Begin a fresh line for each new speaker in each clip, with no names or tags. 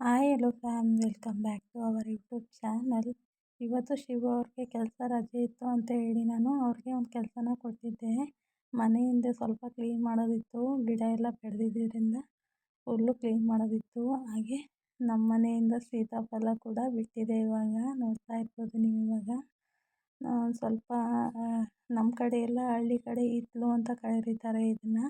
Hi hello fam welcome back to our YouTube channel ಇವತ್ತು ಶಿವ ಅವ್ರಿಗೆ ಕೆಲಸ ರಜೆ ಇತ್ತು ಅಂತ ಹೇಳಿ ನಾನು ಅವ್ರಿಗೆ ಒಂದು ಕೆಲಸನ ಕೊಟ್ಟಿದ್ದೆ. ಮನೆ ಹಿಂದೆ ಸ್ವಲ್ಪ ಕ್ಲೀನ್ ಮಾಡೋದಿತ್ತು. ಗಿಡ ಎಲ್ಲ ಬೆಳೆದಿದ್ದರಿಂದ ಫುಲ್ಲು ಕ್ಲೀನ್ ಮಾಡೋದಿತ್ತು. ಹಾಗೆ ನಮ್ಮ ಮನೆಯಿಂದ ಸೀತಾಫಲ ಕೂಡ ಬಿಟ್ಟಿದೆ ಇವಾಗ. ನೋಡ್ತಾ ಇರ್ಬೋದು ನೀವು ಇವಾಗ. ಸ್ವಲ್ಪ ನಮ್ಮ ಕಡೆ ಎಲ್ಲ ಹಳ್ಳಿ ಕಡೆ ಹಿತ್ಲು ಅಂತ ಕರೀತಾರೆ ಇದನ್ನು.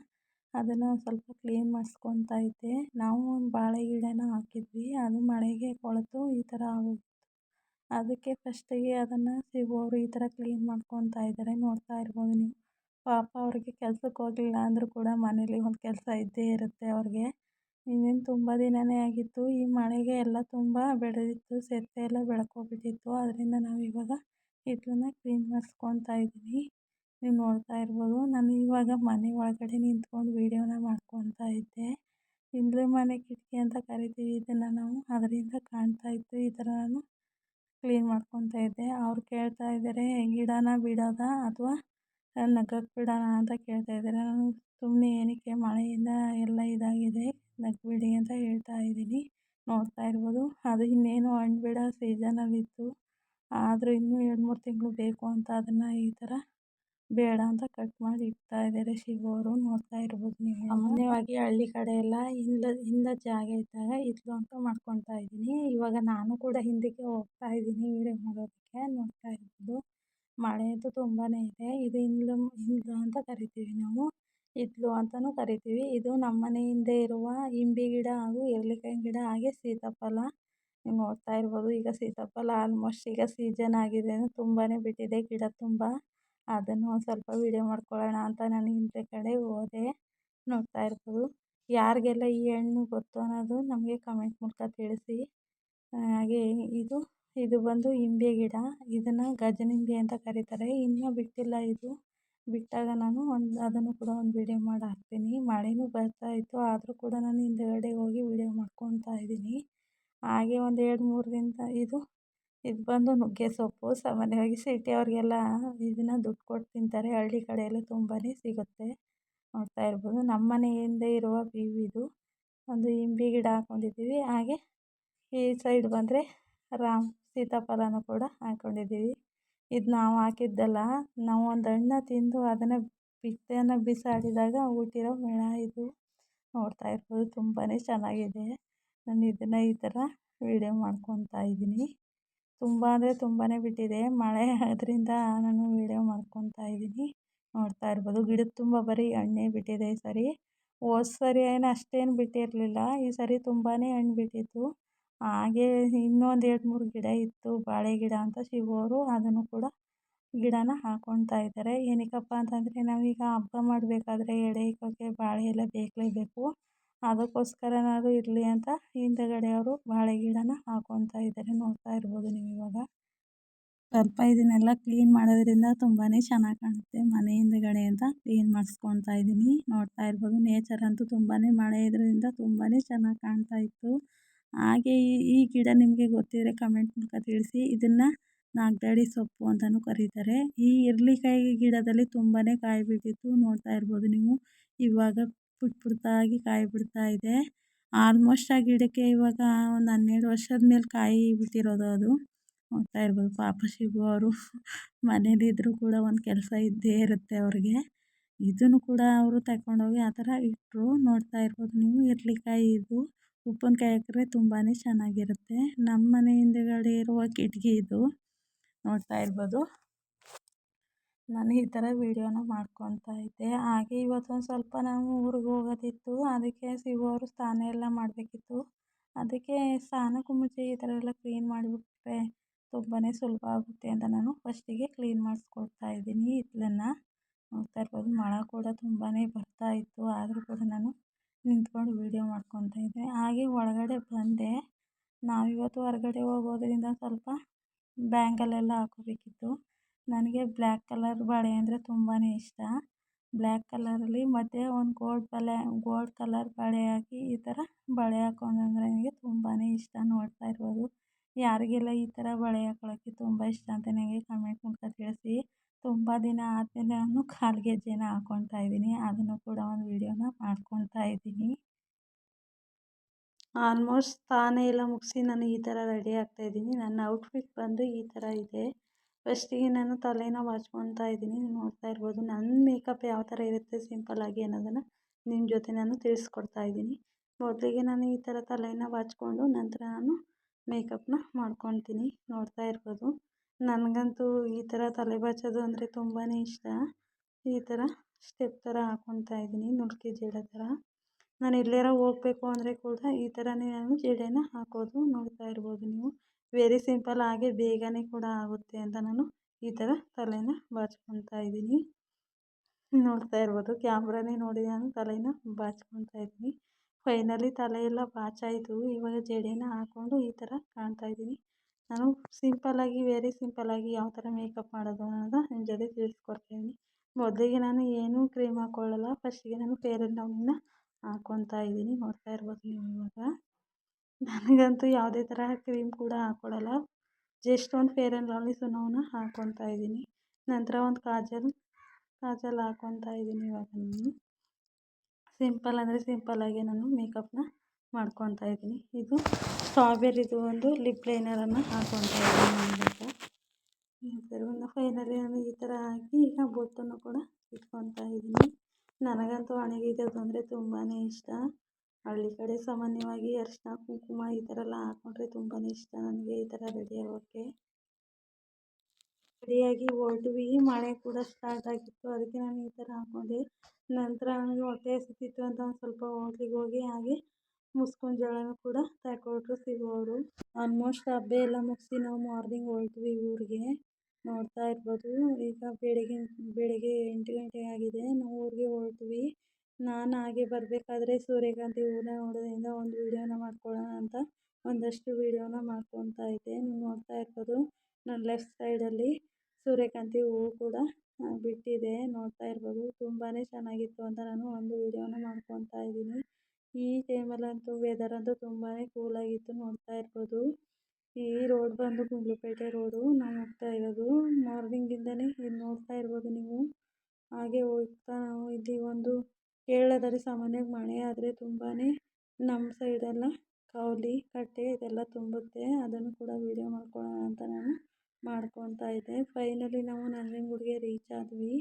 ಅದನ್ನು ಸ್ವಲ್ಪ ಕ್ಲೀನ್ ಮಾಡಿಸ್ಕೊತಾ ಇದ್ದೆ. ನಾವು ಒಂದು ಬಾಳೆ ಗಿಡನ ಹಾಕಿದ್ವಿ. ಅದು ಮಳೆಗೆ ಕೊಳೆತು, ಈ ಥರ ಆಗೋಗಿತ್ತು. ಅದಕ್ಕೆ ಫಸ್ಟಿಗೆ ಅದನ್ನು ಅದನ್ನ ಈ ಥರ ಕ್ಲೀನ್ ಮಾಡ್ಕೊತಾ ಇದ್ದಾರೆ ನೋಡ್ತಾ ಇರ್ಬೋದು ನೀವು. ಪಾಪ ಅವ್ರಿಗೆ ಕೆಲ್ಸಕ್ಕೆ ಹೋಗಲಿಲ್ಲ ಅಂದರೂ ಕೂಡ ಮನೇಲಿ ಒಂದು ಕೆಲಸ ಇದ್ದೇ ಇರುತ್ತೆ ಅವ್ರಿಗೆ. ಇನ್ನೇನು ತುಂಬ ದಿನವೇ ಆಗಿತ್ತು. ಈ ಮಳೆಗೆ ಎಲ್ಲ ತುಂಬ ಬೆಳೆದಿತ್ತು. ಸೆತ್ತೆ ಎಲ್ಲ ಬೆಳ್ಕೊಬಿಟ್ಟಿತ್ತು ಅದರಿಂದ ನಾವು ಇವಾಗ ಹಿತ್ತಲನ್ನ ಕ್ಲೀನ್ ಮಾಡಿಸ್ಕೊತಾ ಇದ್ದೀನಿ. ನೀವು ನೋಡ್ತಾ ಇರ್ಬೋದು. ನಾನು ಇವಾಗ ಮನೆ ಒಳಗಡೆ ನಿಂತ್ಕೊಂಡು ವೀಡಿಯೋನ ಮಾಡ್ಕೊತಾ ಇದ್ದೆ. ಇಂದ್ರ ಮನೆ ಕಿಟಕಿ ಅಂತ ಕರಿತೀವಿ. ಇದನ್ನು ನಾವು ಅದರಿಂದ ಕಾಣ್ತಾ ಇತ್ತು. ಈ ಥರ ನಾನು ಕ್ಲೀನ್ ಮಾಡ್ಕೊತಾ ಇದ್ದೆ. ಅವ್ರು ಕೇಳ್ತಾ ಇದ್ದಾರೆ ಗಿಡನ ಬಿಡೋದಾ ಅಥವಾ ನಗಕ್ಕೆ ಬಿಡೋಣ? ಅಂತ ಕೇಳ್ತಾ ಇದ್ದಾರೆ. ನಾನು ಸುಮ್ಮನೆ ಏನಕ್ಕೆ ಮಳೆಯಿಂದ ಎಲ್ಲ ಇದಾಗಿದೆ, ನಗ್ಬಿಡಿ ಅಂತ ಹೇಳ್ತಾ ಇದ್ದೀನಿ. ನೋಡ್ತಾ ಇರ್ಬೋದು. ಅದು ಇನ್ನೇನು ಹಣ್ಣು ಬಿಡೋ ಸೀಸನಲ್ಲಿತ್ತು ಆದರೂ ಇನ್ನೂ ಎರಡು ಮೂರು ತಿಂಗಳು ಬೇಕು ಅಂತ ಅದನ್ನು ಈ ಥರ ಬೇಡ ಅಂತ ಕಟ್ ಮಾಡಿ ಇಡ್ತಾ ಇದ್ದಾರೆ. ಸಿಗೋರು ನೋಡ್ತಾ ಇರ್ಬೋದು ನೀವು. ಸಾಮಾನ್ಯವಾಗಿ ಹಳ್ಳಿ ಕಡೆ ಎಲ್ಲ ಹಿಂದ ಹಿಂದ ಜಾಗ ಇದ್ದಾಗ ಹಿತ್ಲು ಅಂತ ಮಾಡ್ಕೊತಾ ಇದ್ದೀನಿ. ಇವಾಗ ನಾನು ಕೂಡ ಹಿಂದಕ್ಕೆ ಹೋಗ್ತಾ ಇದ್ದೀನಿ ವೀಡಿಯೋ ಮಾಡೋದಕ್ಕೆ. ನೋಡ್ತಾ ಇರ್ಬೋದು. ಮಳೆ ಅಂತೂ ತುಂಬಾ ಇದೆ. ಇದು ಹಿಂದ್ಲು ಹಿಂದ್ಲು ಅಂತ ಕರಿತೀವಿ ನಾವು. ಇದ್ಲು ಅಂತಲೂ ಕರಿತೀವಿ. ಇದು ನಮ್ಮ ಮನೆಯಿಂದ ಹಿಂದೆ ಇರುವ ಇಂಬಿ ಗಿಡ ಹಾಗೂ ಎರಳಿಕಾಯಿ ಗಿಡ ಹಾಗೆ ಸೀತಾಫಲ. ನೀವು ನೋಡ್ತಾ ಇರ್ಬೋದು. ಈಗ ಸೀತಾಫಲ ಆಲ್ಮೋಸ್ಟ್ ಈಗ ಸೀಸನ್ ಆಗಿದೆ. ತುಂಬಾ ಬಿಟ್ಟಿದೆ. ಗಿಡ ತುಂಬ ಅದನ್ನು ಒಂದು ಸ್ವಲ್ಪ ವೀಡಿಯೋ ಮಾಡ್ಕೊಳ್ಳೋಣ ಅಂತ ನಾನು ಹಿಂದೆ ಕಡೆ ಹೋದೆ. ನೋಡ್ತಾ ಇರ್ಬೋದು. ಯಾರಿಗೆಲ್ಲ ಈ ಹಣ್ಣು ಗೊತ್ತು ಅನ್ನೋದು ನಮಗೆ ಕಮೆಂಟ್ ಮೂಲಕ ತಿಳಿಸಿ. ಹಾಗೆ ಇದು ಇದು ಬಂದು ಇಂಬೆ ಗಿಡ. ಇದನ್ನು ಗಜನಿಂಬೆ ಅಂತ ಕರೀತಾರೆ. ಇನ್ನೂ ಬಿಟ್ಟಿಲ್ಲ ಇದು. ಬಿಟ್ಟಾಗ ನಾನು ಒಂದು, ಅದನ್ನು ಕೂಡ ಒಂದು ವೀಡಿಯೋ ಮಾಡಿ ಹಾಕ್ತೀನಿ. ಮಳೆನೂ ಬರ್ತಾ ಇತ್ತು. ಆದರೂ ಕೂಡ ನಾನು ಹಿಂದುಗಡೆ ಹೋಗಿ ವೀಡಿಯೋ ಮಾಡ್ಕೊತಾ ಇದ್ದೀನಿ. ಹಾಗೆ ಒಂದು ಎರಡು ಮೂರು ದಿನದ, ಇದು ಇದು ಬಂದು ನುಗ್ಗೆ ಸೊಪ್ಪು, ಸಾಮಾನ್ಯವಾಗಿ ಸಿಟಿಯವ್ರಿಗೆಲ್ಲ ಇದನ್ನು ದುಡ್ಡು ಕೊಟ್ಟು ತಿಂತಾರೆ. ಹಳ್ಳಿ ಕಡೆಯಲ್ಲಿ ತುಂಬಾ ಸಿಗುತ್ತೆ ನೋಡ್ತಾ ಇರ್ಬೋದು. ನಮ್ಮ ಮನೆ ಹಿಂದೆ ಇರುವ ಇದು. ಒಂದು ಇಂಬಿ ಗಿಡ ಹಾಕ್ಕೊಂಡಿದ್ದೀವಿ ಹಾಗೆ ಈ ಸೈಡ್ ಬಂದರೆ ರಾಮ್ ಸೀತಾಫಲನೂ ಕೂಡ ಹಾಕ್ಕೊಂಡಿದ್ದೀವಿ ಇದು ನಾವು ಹಾಕಿದ್ದಲ್ಲ, ನಾವು ಒಂದು ಹಣ್ಣ ತಿಂದು ಅದನ್ನು ಬಿತ್ತನೆ ಬಿಸಾಡಿದಾಗ ಹುಟ್ಟಿರೋ ಮೇಳ ಇದು. ನೋಡ್ತಾ ಇರ್ಬೋದು ತುಂಬಾ ಚೆನ್ನಾಗಿದೆ. ನಾನು ಇದನ್ನು ಈ ಥರ ವೀಡಿಯೋ ಮಾಡ್ಕೊತಾ ಇದ್ದೀನಿ. ತುಂಬ ಅಂದರೆ ತುಂಬಾ ಬಿಟ್ಟಿದೆ. ಮಳೆ ಆದ್ದರಿಂದ ನಾನು ವೀಡಿಯೋ ಮಾಡ್ಕೊತಾ ಇದ್ದೀನಿ. ನೋಡ್ತಾ ಇರ್ಬೋದು. ಗಿಡದ ತುಂಬ ಬರೀ ಹಣ್ಣೇ ಬಿಟ್ಟಿದೆ ಈ ಸರಿ. ಹೋದ ಸರಿ ಏನು ಅಷ್ಟೇನು ಬಿಟ್ಟಿರಲಿಲ್ಲ. ಈ ಸರಿ ತುಂಬಾ ಹಣ್ಣು ಬಿಟ್ಟಿತ್ತು. ಹಾಗೆ ಇನ್ನೊಂದು ಎರಡು ಮೂರು ಗಿಡ ಇತ್ತು. ಬಾಳೆ ಗಿಡ ಅಂತ ಸಿಗೋರು ಅದನ್ನು ಕೂಡ ಗಿಡನ ಹಾಕ್ಕೊಳ್ತಾ ಇದ್ದಾರೆ. ಏನಕ್ಕಪ್ಪ ಅಂತಂದರೆ ನಾವೀಗ ಹಬ್ಬ ಮಾಡಬೇಕಾದ್ರೆ ಎಡೆ ಇಕ್ಕೋಕ್ಕೆ ಬಾಳೆ ಎಲ್ಲ ಬೇಕೇ. ಅದಕ್ಕೋಸ್ಕರನಾದ್ರೂ ಇರಲಿ ಅಂತ ಹಿಂದುಗಡೆ ಅವರು ಬಾಳೆ ಗಿಡನ ಹಾಕ್ಕೊಳ್ತಾ ಇದ್ದಾರೆ. ನೋಡ್ತಾ ಇರ್ಬೋದು ನೀವು ಇವಾಗ. ಸ್ವಲ್ಪ ಇದನ್ನೆಲ್ಲ ಕ್ಲೀನ್ ಮಾಡೋದ್ರಿಂದ ತುಂಬಾ ಚೆನ್ನಾಗಿ ಕಾಣುತ್ತೆ. ಮನೆ ಹಿಂದುಗಡೆ ಅಂತ ಕ್ಲೀನ್ ಮಾಡಿಸ್ಕೊತಾ ಇದ್ದೀನಿ. ನೋಡ್ತಾ ಇರ್ಬೋದು ನೇಚರ್ ಅಂತೂ ತುಂಬಾ ಮಳೆ ಇದರಿಂದ ತುಂಬಾ ಚೆನ್ನಾಗಿ ಕಾಣ್ತಾ ಇತ್ತು. ಹಾಗೆ ಈ ಗಿಡ ನಿಮಗೆ ಗೊತ್ತಿದ್ರೆ ಕಮೆಂಟ್ ಮೂಲಕ ತಿಳಿಸಿ. ಇದನ್ನು ನಾಗ್ದಾಡಿ ಸೊಪ್ಪು ಅಂತಲೂ ಕರೀತಾರೆ. ಈ ಇರ್ಲಿಕಾಯಿ ಗಿಡದಲ್ಲಿ ತುಂಬಾ ಕಾಯಿ ಬಿಟ್ಟಿತ್ತು ನೋಡ್ತಾ ಇರ್ಬೋದು ನೀವು. ಇವಾಗ ಪುಟ್ಟ ಪುಟ್ಟಾಗಿ ಕಾಯಿ ಇದೆ. ಆಲ್ಮೋಸ್ಟ್ ಆ ಗಿಡಕ್ಕೆ ಇವಾಗ ಒಂದು ಹನ್ನೆರಡು ವರ್ಷದ ಮೇಲೆ ಕಾಯಿ ಬಿಟ್ಟಿರೋದು ಅದು. ನೋಡ್ತಾ ಇರ್ಬೋದು. ಪಾಪ ಶಿಬು ಅವರು ಮನೇಲಿದ್ದರೂ ಕೂಡ ಒಂದು ಕೆಲಸ ಇದ್ದೇ ಇರುತ್ತೆ ಅವ್ರಿಗೆ. ಇದನ್ನು ಕೂಡ ಅವರು ತಗೊಂಡೋಗಿ ಆ ಥರ ಇಟ್ಟರು ನೋಡ್ತಾ ಇರ್ಬೋದು ನೀವು. ಇರ್ಲಿಕಾಯಿ ಇದು ಉಪ್ಪಿನ್ಕಾಯಿ ಹಾಕಿದ್ರೆ ತುಂಬಾ ಚೆನ್ನಾಗಿರುತ್ತೆ. ನಮ್ಮ ಮನೆ ಹಿಂದುಗಡೆ ಇರುವ ಕಿಟಕಿ ಇದು. ನೋಡ್ತಾ ಇರ್ಬೋದು. ನಾನು ಈ ಥರ ವೀಡಿಯೋನ ಮಾಡ್ಕೊತಾ ಇದ್ದೆ. ಹಾಗೆ ಇವತ್ತೊಂದು ಸ್ವಲ್ಪ ನಾವು ಊರಿಗೆ ಹೋಗೋದಿತ್ತು. ಅದಕ್ಕೆ ಸಿಗೋರು ಸ್ನಾನ ಎಲ್ಲ ಮಾಡಬೇಕಿತ್ತು. ಅದಕ್ಕೆ ಸ್ನಾನಕ್ಕೂ ಮುಂಚೆ ಈ ಥರ ಎಲ್ಲ ಕ್ಲೀನ್ ಮಾಡಿಬಿಟ್ರೆ ತುಂಬಾ ಸುಲಭ ಆಗುತ್ತೆ ಅಂತ ನಾನು ಫಸ್ಟಿಗೆ ಕ್ಲೀನ್ ಮಾಡಿಸ್ಕೊಡ್ತಾ ಇದ್ದೀನಿ ಹಿತ್ತಲನ್ನು ನೋಡ್ತಾ ಇರ್ಬೋದು, ಮಳೆ ಕೂಡ ತುಂಬಾ ಬರ್ತಾ ಇತ್ತು. ಆದರೂ ಕೂಡ ನಾನು ನಿಂತ್ಕೊಂಡು ವೀಡಿಯೋ ಮಾಡ್ಕೊತಾ ಇದ್ದೆ. ಹಾಗೆ ಒಳಗಡೆ ಬಂದೆ. ನಾವಿವತ್ತು ಹೊರಗಡೆ ಹೋಗೋದ್ರಿಂದ ಸ್ವಲ್ಪ ಬ್ಯಾಂಗಲೆಲ್ಲ ಹಾಕ್ಕೋಬೇಕಿತ್ತು ನನಗೆ ಬ್ಲ್ಯಾಕ್ ಕಲರ್ ಬಳೆ ಅಂದರೆ ತುಂಬಾ ಇಷ್ಟ. ಬ್ಲ್ಯಾಕ್ ಕಲರಲ್ಲಿ ಮತ್ತು ಒಂದು ಗೋಲ್ಡ್ ಬಳೆ, ಗೋಲ್ಡ್ ಕಲರ್ ಬಳೆ ಹಾಕಿ ಈ ಥರ ಬಳೆ ಹಾಕೋದಂದ್ರೆ ನನಗೆ ತುಂಬಾ ಇಷ್ಟ ನೋಡ್ತಾ ಇರ್ಬೋದು. ಯಾರಿಗೆಲ್ಲ ಈ ಥರ ಬಳೆ ಹಾಕೊಳ್ಳೋಕ್ಕೆ ತುಂಬ ಇಷ್ಟ ಅಂತ ನನಗೆ ಕಮೆಂಟ್ ಮೂಲಕ ತಿಳಿಸಿ. ತುಂಬ ದಿನ ಆದಮೇಲೆ ನಾನು ಕಾಲ್ಗೆಜ್ಜೆನ ಹಾಕ್ಕೊಳ್ತಾ ಇದ್ದೀನಿ. ಅದನ್ನು ಕೂಡ ಒಂದು ವೀಡಿಯೋನ ಮಾಡ್ಕೊಳ್ತಾ ಇದ್ದೀನಿ. ಆಲ್ಮೋಸ್ಟ್ ತಾನೇ ಎಲ್ಲ ಮುಗಿಸಿ ನಾನು ಈ ಥರ ರೆಡಿ ಆಗ್ತಾಯಿದ್ದೀನಿ ನನ್ನ ಔಟ್ಫಿಟ್ ಬಂದು ಈ ಥರ ಇದೆ. ಫಸ್ಟಿಗೆ ನಾನು ತಲೆನ ಬಾಚ್ಕೊತಾ ಇದ್ದೀನಿ. ನೋಡ್ತಾ ಇರ್ಬೋದು ನನ್ನ ಮೇಕಪ್ ಯಾವ ಥರ ಇರುತ್ತೆ ಸಿಂಪಲ್ಲಾಗಿ ಅನ್ನೋದನ್ನು ನಿಮ್ಮ ಜೊತೆ ನಾನು ತಿಳಿಸ್ಕೊಡ್ತಾ ಇದ್ದೀನಿ. ಮೊದಲಿಗೆ ನಾನು ಈ ಥರ ತಲೆನ ಬಾಚ್ಕೊಂಡು ನಂತರ ನಾನು ಮೇಕಪ್ನ ಮಾಡ್ಕೊತೀನಿ. ನೋಡ್ತಾ ಇರ್ಬೋದು, ನನಗಂತೂ ಈ ಥರ ತಲೆ ಬಾಚೋದು ಅಂದರೆ ತುಂಬಾ ಇಷ್ಟ. ಈ ಥರ ಸ್ಟೆಪ್ ಥರ ಹಾಕ್ಕೊತಾ ಇದ್ದೀನಿ, ನುಲ್ಕಿ ಜಡೆ ಥರ ನಾನು ಎಲ್ಲಾರ ಹೋಗ್ಬೇಕು ಅಂದರೆ ಕೂಡ ಈ ಥರನೇ ನಾನು ಜಡೆನ ಹಾಕೋದು ನೋಡ್ತಾ ಇರ್ಬೋದು ನೀವು. ವೆರಿ ಸಿಂಪಲ್ ಹಾಗೆ ಬೇಗನೆ ಕೂಡ ಆಗುತ್ತೆ ಅಂತ ನಾನು ಈ ಥರ ತಲೆನ ಬಾಚ್ಕೊತಾ ಇದ್ದೀನಿ. ನೋಡ್ತಾ ಇರ್ಬೋದು, ಕ್ಯಾಮ್ರಾನೇ ನೋಡಿ ನಾನು ತಲೆನ ಬಾಚ್ಕೊತಾ ಇದ್ದೀನಿ. ಫೈನಲಿ ತಲೆಯೆಲ್ಲ ಬಾಚಾಯಿತು. ಇವಾಗ ಜಡೆನ ಹಾಕ್ಕೊಂಡು ಈ ಥರ ಕಾಣ್ತಾ ಇದ್ದೀನಿ. ನಾನು ಸಿಂಪಲ್ಲಾಗಿ ವೆರಿ ಸಿಂಪಲ್ಲಾಗಿ ಯಾವ ಥರ ಮೇಕಪ್ ಮಾಡೋದು ಅನ್ನೋದು ನಿಮ್ಮ ಜೊತೆ ತಿಳಿಸ್ಕೊಡ್ತಾಯಿದ್ದೀನಿ ಮೊದಲಿಗೆ ನಾನು ಏನೂ ಕ್ರೀಮ್ ಹಾಕ್ಕೊಳ್ಳಲ್ಲ ಫಸ್ಟಿಗೆ ನಾನು ಫೇರ್ ಆ್ಯಂಡ್ ಲವ್ಲಿನ ಹಾಕ್ಕೊತಾ ಇದ್ದೀನಿ. ನೋಡ್ತಾ ಇರ್ಬೋದು ನೀವು ಇವಾಗ. ನನಗಂತೂ ಯಾವುದೇ ಥರ ಕ್ರೀಮ್ ಕೂಡ ಹಾಕ್ಕೊಳಲ್ಲ ಜಸ್ಟ್ ಒಂದು ಫೇರ್ ಆ್ಯಂಡ್ ಲವ್ಲಿ ಸುಣ್ಣವನ್ನು ಹಾಕ್ಕೊತಾ ಇದ್ದೀನಿ. ನಂತರ ಒಂದು ಕಾಜಲ್ ಕಾಜಲ್ ಹಾಕ್ಕೊತಾ ಇದ್ದೀನಿ ಇವಾಗ ನಾನು. ಸಿಂಪಲ್ ಅಂದರೆ ಸಿಂಪಲ್ಲಾಗೆ ನಾನು ಮೇಕಪ್ನ ಮಾಡ್ಕೊತಾ ಇದ್ದೀನಿ. ಇದು ಸ್ಟ್ರಾಬೆರಿದು ಒಂದು ಲಿಪ್ ಲೈನರನ್ನು ಹಾಕ್ಕೊತಾ ಇದ್ದೀನಿ ಇವಾಗ ಫೈನಲಿ ನಾನು ಈ ಥರ ಹಾಕಿ ಈಗ ಬೊಟ್ಟನ್ನು ಕೂಡ ಇಟ್ಕೊತಾ ಇದ್ದೀನಿ. ನನಗಂತೂ ಹಣೆಗಿಡೋದು ಅಂದರೆ ತುಂಬಾ ಇಷ್ಟ. ಹಳ್ಳಿ ಕಡೆ ಸಾಮಾನ್ಯವಾಗಿ ಅರಿಶಿನ ಕುಂಕುಮ ಈ ಥರ ಎಲ್ಲ ಹಾಕ್ಕೊಂಡ್ರೆ ತುಂಬಾ ಇಷ್ಟ. ನನಗೆ ಈ ಥರ ರೆಡಿ ಆಗೋಕ್ಕೆ ರೆಡಿಯಾಗಿ ಹೊರಟ್ವಿ ಮಳೆ ಕೂಡ ಸ್ಟಾರ್ಟ್ ಆಗಿತ್ತು. ಅದಕ್ಕೆ ನಾನು ಈ ಥರ ಹಾಕ್ಕೊಂಡೆ ನಂತರ ನನಗೆ ಹೊಟ್ಟೆ ಹಸಿತಿತ್ತು ಅಂತ ಒಂದು ಸ್ವಲ್ಪ ಹೋಟ್ಲಿಗೆ ಹೋಗಿ ಹಾಗೆ ಮುಸ್ಕೊಂಡು ಜೋಳನೂ ಕೂಡ ತಗೊಟ್ರು ಸಿಗೋರು. ಆಲ್ಮೋಸ್ಟ್ ಹಬ್ಬ ಎಲ್ಲ ಮುಗಿಸಿ ನಾವು ಮಾರ್ನಿಂಗ್ ಹೊರಟ್ವಿ ಊರಿಗೆ. ನೋಡ್ತಾ ಇರ್ಬೋದು. ಈಗ ಬೆಳಗ್ಗೆ ಬೆಳಗ್ಗೆ ಎಂಟು ಗಂಟೆ ಆಗಿದೆ. ನಾವು ಊರಿಗೆ ಹೊರಟ್ವಿ. ನಾನು ಹಾಗೆ ಬರಬೇಕಾದ್ರೆ ಸೂರ್ಯಕಾಂತಿ ಹೂವನ್ನ ನೋಡೋದ್ರಿಂದ ಒಂದು ವೀಡಿಯೋನ ಮಾಡ್ಕೊಳ್ಳೋಣ ಅಂತ ಒಂದಷ್ಟು ವೀಡಿಯೋನ ಮಾಡ್ಕೊತಾ ಇದ್ದೆ. ನೀವು ನೋಡ್ತಾ ಇರ್ಬೋದು, ನನ್ನ ಲೆಫ್ಟ್ ಸೈಡಲ್ಲಿ ಸೂರ್ಯಕಾಂತಿ ಹೂವು ಕೂಡ ಬಿಟ್ಟಿದೆ. ನೋಡ್ತಾ ಇರ್ಬೋದು ತುಂಬಾ ಚೆನ್ನಾಗಿತ್ತು ಅಂತ ನಾನು ಒಂದು ವೀಡಿಯೋನ ಮಾಡ್ಕೊತಾ ಇದ್ದೀನಿ. ಈ ಟೈಮಲ್ಲಂತೂ ವೆದರ್ ಅಂತೂ ತುಂಬಾ ಕೂಲಾಗಿತ್ತು ನೋಡ್ತಾ ಇರ್ಬೋದು. ಈ ರೋಡ್ ಬಂದು ಗುಂಡ್ಲುಪೇಟೆ ರೋಡು ನಾನು ಹೋಗ್ತಾ ಇರೋದು. ಮಾರ್ನಿಂಗಿಂದಲೇ ಇಲ್ಲಿ ನೋಡ್ತಾ ಇರ್ಬೋದು ನೀವು. ಹಾಗೆ ಹೋಗ್ತಾ ನಾವು ಇಲ್ಲಿ ಒಂದು ಕೇರಳದಲ್ಲಿ ಸಾಮಾನ್ಯವಾಗಿ ಮಳೆ ಆದರೆ ತುಂಬಾ ನಮ್ಮ ಸೈಡೆಲ್ಲ ಕಾವಲಿ ಕಟ್ಟೆ ಇದೆಲ್ಲ ತುಂಬುತ್ತೆ. ಅದನ್ನು ಕೂಡ ವೀಡಿಯೋ ಮಾಡ್ಕೊಳ್ಳೋಣ ಅಂತ ನಾನು ಮಾಡ್ಕೊತಾ ಇದ್ದೆ. ಫೈನಲಿ ನಾವು ನಂಜನಗೂಡಿಗೆ ರೀಚ್ ಆದ್ವಿ.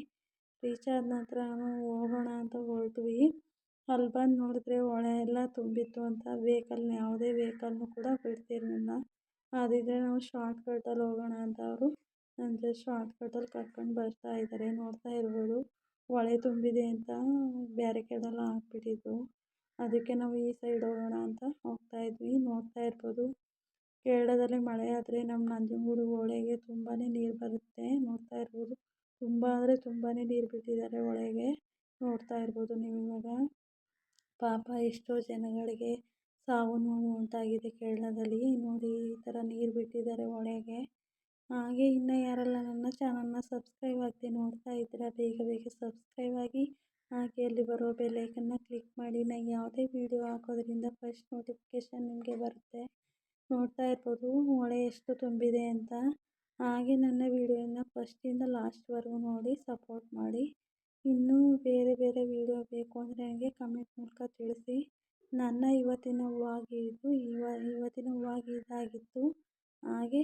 ರೀಚ್ ಆದ ನಂತರ ನಾವು ಹೋಗೋಣ ಅಂತ ಹೊರಟ್ವಿ. ಅಲ್ಲಿ ಬಂದು ನೋಡಿದ್ರೆ ಹೊಳೆ ಎಲ್ಲ ತುಂಬಿತ್ತು ಅಂತ. ವೆಹಿಕಲ್ನ ಯಾವುದೇ ವೆಹಿಕಲ್ನು ಕೂಡ ಬಿಡ್ತಿರಲಿಲ್ಲ. ಅದಿದ್ರೆ ನಾವು ಶಾರ್ಟ್ ಕಟ್ಟಲ್ಲಿ ಹೋಗೋಣ ಅಂತ ಅವರು ನನಗೆ ಶಾರ್ಟ್ ಕಟ್ಟಲ್ಲಿ ಕರ್ಕೊಂಡು ಬರ್ತಾ ಇದ್ದಾರೆ ನೋಡ್ತಾ ಇರ್ಬೋದು. ಹೊಳೆ ತುಂಬಿದೆ ಅಂತ ಬ್ಯಾರಿಕೇಡೆಲ್ಲ ಹಾಕ್ಬಿಟ್ಟಿದ್ರು. ಅದಕ್ಕೆ ನಾವು ಈ ಸೈಡ್ ಹೋಗೋಣ ಅಂತ ಹೋಗ್ತಾ ಇದ್ವಿ. ನೋಡ್ತಾ ಇರ್ಬೋದು. ಕೇರಳದಲ್ಲಿ ಮಳೆ ಆದರೆ ನಮ್ಮ ನಂಜನಗೂಡು ಹೊಳೆಗೆ ತುಂಬಾ ನೀರು ಬರುತ್ತೆ. ನೋಡ್ತಾ ಇರ್ಬೋದು. ತುಂಬ ಅಂದರೆ ತುಂಬಾ ನೀರು ಬಿಟ್ಟಿದ್ದಾರೆ ಹೊಳೆಗೆ. ನೋಡ್ತಾ ಇರ್ಬೋದು ನೀವು ಇವಾಗ. ಪಾಪ ಎಷ್ಟೋ ಜನಗಳಿಗೆ ಸಾವು ನೋವು ಉಂಟಾಗಿದೆ ಕೇರಳದಲ್ಲಿ. ನೋಡಿ ಈ ಥರ ನೀರು ಬಿಟ್ಟಿದ್ದಾರೆ ಹೊಳೆಗೆ. ಹಾಗೆ ಇನ್ನು ಯಾರೆಲ್ಲ ನನ್ನ ಚಾನಲ್ನ ಸಬ್ಸ್ಕ್ರೈಬ್ ಆಗದೆ ನೋಡ್ತಾ ಇದ್ದೀರಾ, ಬೇಗ ಬೇಗ ಸಬ್ಸ್ಕ್ರೈಬ್ ಆಗಿ. ಹಾಗೆ ಅಲ್ಲಿ ಬರೋ ಬೆಲ್ಲೈಕನ್ನ ಕ್ಲಿಕ್ ಮಾಡಿ. ನಾನು ಯಾವುದೇ ವೀಡಿಯೋ ಹಾಕೋದ್ರಿಂದ ಫಸ್ಟ್ ನೋಟಿಫಿಕೇಶನ್ ನಿಮಗೆ ಬರುತ್ತೆ. ನೋಡ್ತಾ ಇರ್ಬೋದು, ಹೊಳೆ ಎಷ್ಟು ತುಂಬಿದೆ ಅಂತ. ಹಾಗೆ ನನ್ನ ವೀಡಿಯೋನ ಫಸ್ಟಿಂದ ಲಾಸ್ಟ್ವರೆಗೂ ನೋಡಿ ಸಪೋರ್ಟ್ ಮಾಡಿ. ಇನ್ನೂ ಬೇರೆ ಬೇರೆ ವೀಡಿಯೋ ಬೇಕು ಅಂದರೆ ನನಗೆ ಕಮೆಂಟ್ ಮೂಲಕ ತಿಳಿಸಿ. ನನ್ನ ಇವತ್ತಿನ ವ್ಲಾಗ್ ಇದು, ಇವ, ಇವತ್ತಿನ ವ್ಲಾಗ್ ಇದಾಗಿತ್ತು. ಹಾಗೆ